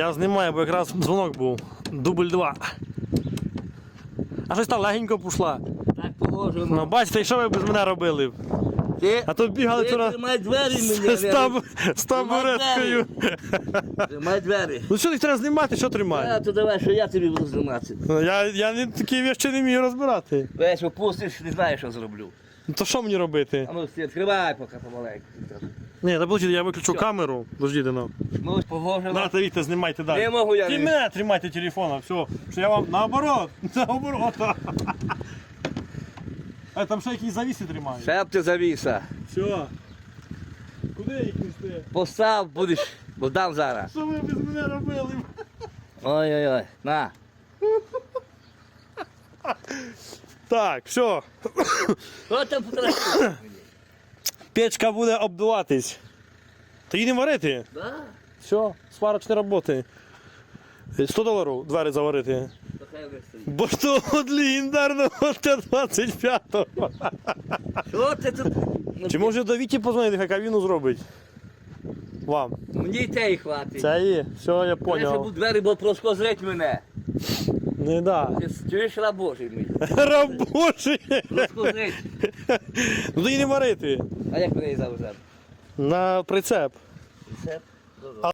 Я знімаю, бо якраз дзвонок був. Дубль 2. А щось та легенько пішла. Так положено. Ну, бачите, і що ви без мене робили? Ти, А тут бігали ти вчора тримай двері мені. з, таб- з табуреткою. Тримай двері. Ну що їх треба знімати, що тримати? А, то давай, що я тобі буду знімати. Ну, Я, я не такі вещі не вмію розбирати. Весь опустиш, не знаєш, що зроблю. Ну, То що мені робити? А ну, ти відкривай поки помаленьку. Ні, та подождіть, я виключу камеру. Подождіть, ну. Ну, положено. Давайте, Віта, знімайте далі. Не можу я Ти не- мене тримайте телефоном, все. Що я вам наоборот, наоборот. А там ще якісь завіси тримають. Шепти завіса. Все. Куди їх нести? Постав, будеш, бо дам зараз. Що ви без мене робили? Ой-ой-ой, на. Так, все. Що там фотографуєш? Печка буде обдуватись. Та їдемо варити. Да? Все, сварочні роботи. 100 доларів двері заварити. Бо що от легендарного Т-25. Що ти тут? Ну, Чи може до Віті позвонити, хай кабіну зробить? Вам. Мені й те й хватить. Це є, все, я Треба, поняв. щоб двері, бо проскозрить мене. Не да. Ти чуєш рабочий мій? Робочий. Проскозрить. Ну ти не варити. А як мене її завеземо? На прицеп. Прицеп? Добре.